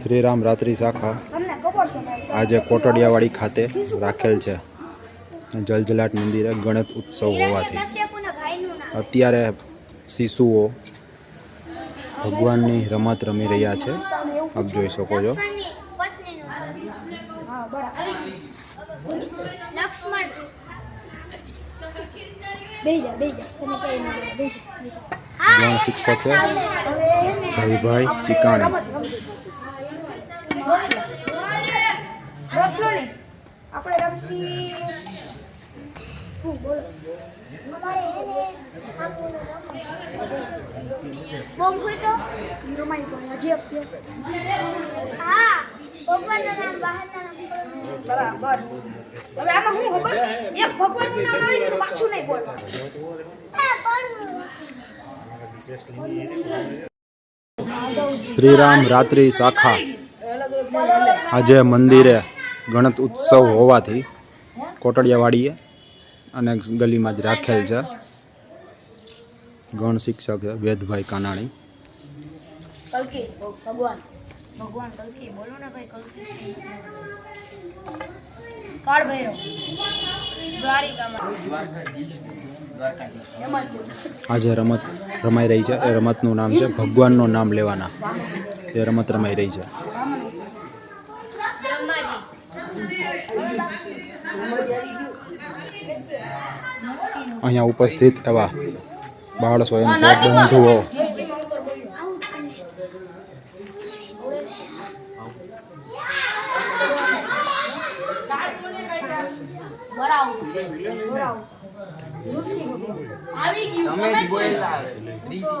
શ્રીરામ રાત્રિ શાખા આજે કોટડિયાવાડી ખાતે રાખેલ છે. જલજલાટ મંદિરે ગણેશ ઉત્સવ હોવાથી. અત્યારે શિશુઓ ભગવાનની રમત રમી રહ્યા છે. આપ જોઈ શકો છો. શિક્ષક છે જયભાઈ ચીકાણી. રમશું. ને આપણે રમશી. શું બોલો? અમારે હે ને બોમ્બ ફૂટ્યો રમાઈ ગયો હજી અપ્યો હા ભગવાનનું નામ બહારના નામ બરાબર. હવે આમાં શું ખબર? એક ભગવાનનું નામ આવે પાછું નહીં બોલવાનું. શ્રીરામ રાત્રિ શાખા. આજે મંદિરે ગણત ઉત્સવ હોવાથી કોટડિયાવાડીએ અને ગલીમાં જ રાખેલ છે. ગણ શિક્ષક છે વેદભાઈ કાનાણી. ભગવાન. ભગવાન કલકી બોલો ને ભાઈ કલકી. કાળ ભૈરવ દ્વારિકામાં. એમાં આજે રમત રમાઈ રહી છે. એ રમતનું નામ છે ભગવાનનું નામ લેવાના. એ રમત રમાઈ રહી છે. અહીંયા ઉપસ્થિત એવા બાળ સ્વયંસેવક બંધુઓ આવી. ગયું.